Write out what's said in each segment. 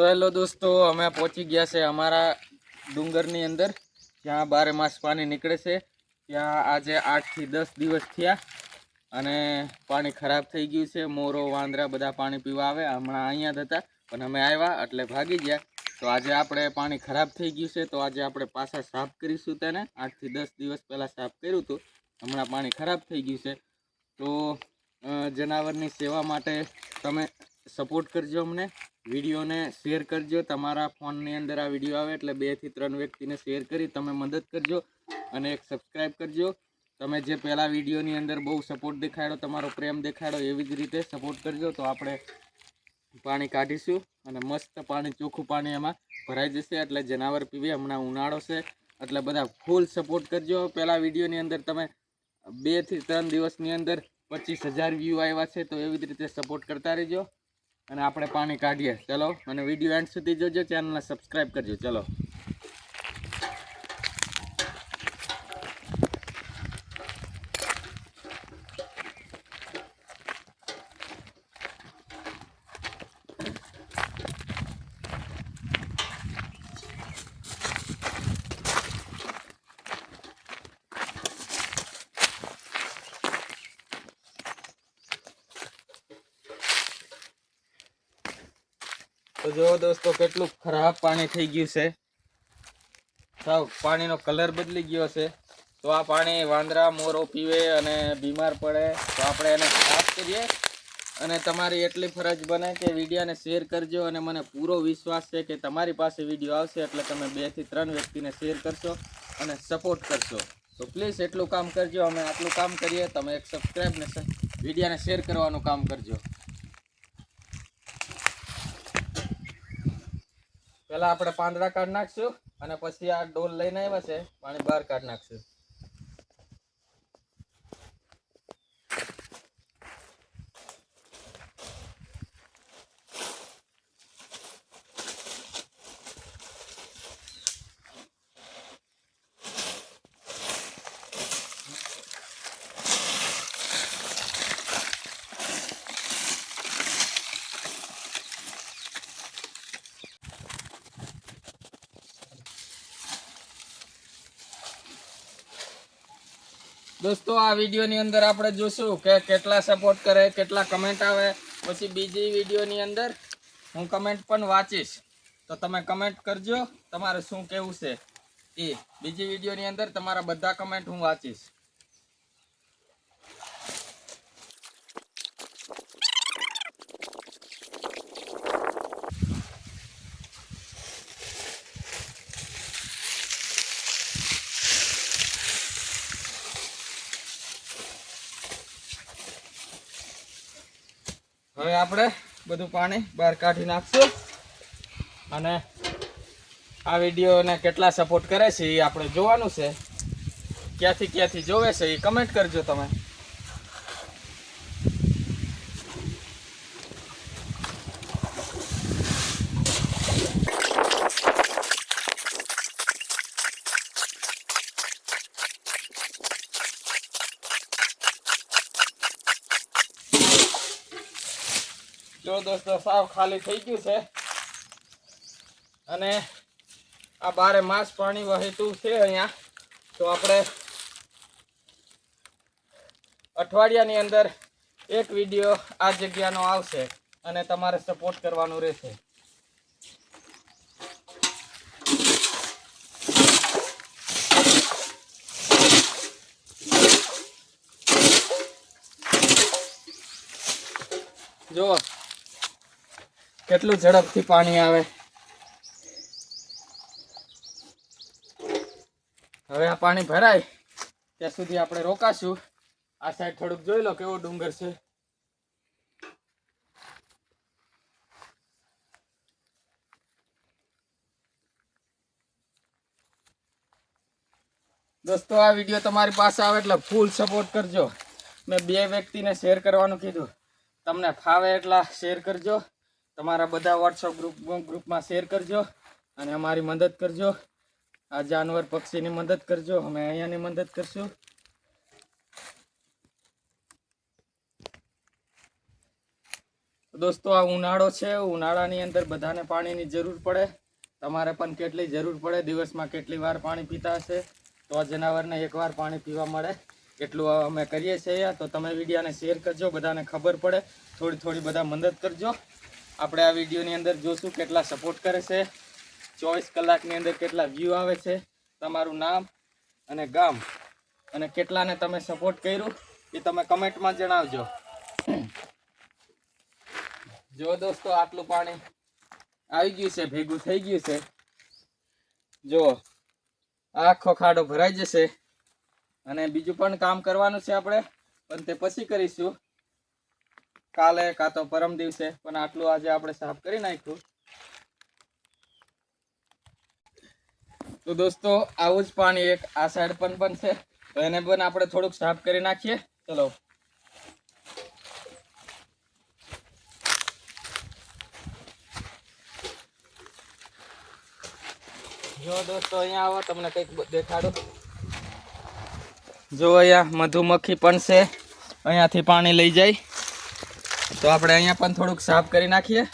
તો હેલો દોસ્તો, અમે પહોંચી ગયા છે અમારા ડુંગરની અંદર, જ્યાં બારે માસ પાણી નીકળે છે. ત્યાં આજે આઠથી દસ દિવસ થયા અને પાણી ખરાબ થઈ ગયું છે. મોરો, વાંદરા બધા પાણી પીવા આવે, હમણાં અહીંયા જ હતા, પણ અમે આવ્યા એટલે ભાગી ગયા. તો આજે આપણે પાણી ખરાબ થઈ ગયું છે, તો આજે આપણે પાછા સાફ કરીશું તેને. આઠથી દસ દિવસ પહેલાં સાફ કર્યું હતું, હમણાં પાણી ખરાબ થઈ ગયું છે. તો જનાવરની સેવા માટે તમે સપોર્ટ કરજો અમને. વિડીયોને શેર કરજો. તમારા ફોનની અંદર આ વીડિયો આવે એટલે બેથી ત્રણ વ્યક્તિને શેર કરી તમે મદદ કરજો અને એક સબસ્ક્રાઈબ કરજો. તમે જે પહેલાં વિડીયોની અંદર બહુ સપોર્ટ દેખાડો, તમારો પ્રેમ દેખાડો, એવી જ રીતે સપોર્ટ કરજો. તો આપણે પાણી કાઢીશું અને મસ્ત પાણી, ચોખ્ખું પાણી એમાં ભરાઈ જશે એટલે જનાવર પીવે, હમણાં ઉનાળો છે એટલે બધા ફૂલ સપોર્ટ કરજો. પહેલાં વિડીયોની અંદર તમે બેથી ત્રણ દિવસની અંદર પચીસ હજાર વ્યૂ આવ્યા છે તો એવી જ રીતે સપોર્ટ કરતા રહેજો. અને આપણે પાણી કાઢીએ. ચલો અને વીડિયો એન્ડ સુધી જોજો ચેનલને સબસ્ક્રાઈબ કરજો. ચલો. તો જો દોસ્તો, કેટલું ખરાબ પાણી થઈ ગયું છે. સાવ, પાણીનો કલર બદલી ગયો છે. તો આ પાણી વાંદરા મોરો પીવે અને બીમાર પડે, તો આપણે એને સાફ કરીએ. અને તમારી એટલી ફરજ બને કે વિડીયોને શેર કરજો અને મને પૂરો વિશ્વાસ છે કે તમારી પાસે વીડિયો આવશે એટલે તમે બેથી ત્રણ વ્યક્તિને શેર કરશો અને સપોર્ટ કરશો. તો પ્લીઝ એટલું કામ કરજો, અમે આટલું કામ કરીએ, તમે એક સબસ્ક્રાઈબ ને વિડીયોને શેર કરવાનું કામ કરજો. પેલા આપણે પાંદડા કાઢી નાખશું અને પછી આ ડોલ લઈને આવ્યા છે, પાણી બહાર કાઢી નાખશું. દોસ્તો, આ વિડીયોની અંદર આપણે જોશું કે કેટલા સપોર્ટ કરે, કેટલા કમેન્ટ આવે. પછી બીજી વિડીયોની અંદર હું કમેન્ટ પણ વાંચીશ. તો તમે કમેન્ટ કરજો, તમારે શું કેવું છે એ. બીજી વિડીયોની અંદર તમારા બધા કમેન્ટ હું વાંચીશ. હવે આપણે બધું પાણી બહાર કાઢી નાખશું. અને આ વિડીયોને કેટલા સપોર્ટ કરે છે એ આપણે જોવાનું છે. ક્યાંથી ક્યાંથી જોવે છે એ કમેન્ટ કરજો તમે. જો દોસ્તો, સાવ ખાલી થઈ ગયું છે. અને આ બારે માસ પાણી વહેતું છે અહીંયા. તો આપણે અઠવાડિયાની અંદર એક વીડિયો આ જગ્યાનો આવશે અને તમારે સપોર્ટ કરવાનું રહેશે. જો કેટલું ઝડપથી પાણી આવે? હવે આ પાણી ભરાય, ત્યાં સુધી આપણે રોકાશું. આ સાઈડ થોડુંક જોઈ લો કેવો ડુંગર છે. દોસ્તો, આ વીડિયો તમારી પાસે આવે એટલે ફૂલ સપોર્ટ કરજો. મેં બે વ્યક્તિને શેર કરવાનું કીધું. તમને ફાવે એટલા શેર કરજો. તમારા બધા વોટ્સઅપ ગ્રુપ ગ્રુપમાં શેર કરજો અને અમારી મદદ કરજો. આ જાનવર પક્ષીની મદદ કરજો. અમે અહીંયાની મદદ કરશું. દોસ્તો, આ ઉનાળો છે. ઉનાળાની અંદર બધાને પાણીની જરૂર પડે. તમારે પણ કેટલી જરૂર પડે. દિવસમાં કેટલી વાર પાણી પીતા હશે? તો આ જનાવરને એકવાર પાણી પીવા મળે. એટલું અમે કરીએ છીએ તો તમે વિડીયાને શેર કરજો. બધાને ખબર પડે. થોડી થોડી બધા મદદ કરજો. આપણે આ વિડીયોની અંદર જોશું કેટલા સપોર્ટ કરે છે, ચોવીસ કલાકની અંદર કેટલા વ્યૂ આવે છે, તમારું નામ અને ગામ અને કેટલાને તમે સપોર્ટ કર્યું એ તમે કમેન્ટમાં જણાવજો. જો દોસ્તો આટલું પાણી આવી ગયું છે, ભેગું થઈ ગયું છે, જો આખો ખાડો ભરાઈ જશે અને બીજું પણ કામ કરવાનું છે આપણે, પણ તે પછી કરીશું. કાલે કાં તો પરમ દિવસે, પણ આટલું આજે આપણે સાફ કરી નાખ્યું. તો દોસ્તો, આવું જ પાણી એક આ સાઈડ પણ પણ છે એને પણ આપણે થોડુંક સાફ કરી નાખીએ. ચલો. જો દોસ્તો, અહીંયા આવો, તમને કંઈક દેખાડો. જો અહીંયા મધુમક્ખી પણ છે. અહીંયાથી પાણી લઈ જાય. તો આપણે અહીંયા પણ થોડુંક સાફ કરી નાખીએ.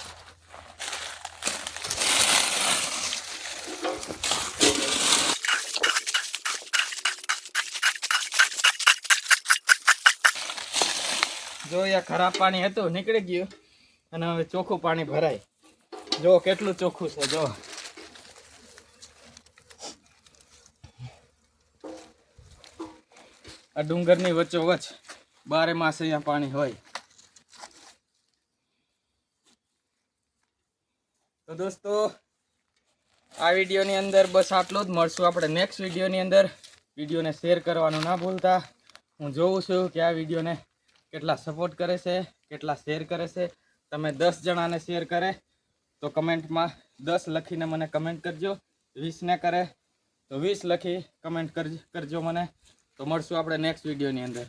જો અહીંયા ખરાબ પાણી હતું, નીકળી ગયું, અને હવે ચોખ્ખું પાણી ભરાય. જો કેટલું ચોખ્ખું છે, જો. આ ડુંગરની વચ્ચોવચ બારે માસ અહીંયા પાણી હોય. તો દોસ્તો, આ વિડીયોની અંદર બસ આટલું જ. મળશું આપણે નેક્સ્ટ વિડીયોની અંદર. વિડીયોને શેર કરવાનું ના ભૂલતા. હું જોઉં છું કે આ વિડીયોને કેટલા સપોર્ટ કરે છે, કેટલા શેર કરે છે. તમે દસ જણાને શેર કરે, તો કમેન્ટમાં દસ લખીને મને કમેન્ટ કરજો. વીસને કરે, તો વીસ લખી કમેન્ટ કરજો મને. તો મળશું આપણે નેક્સ્ટ વિડીયોની અંદર.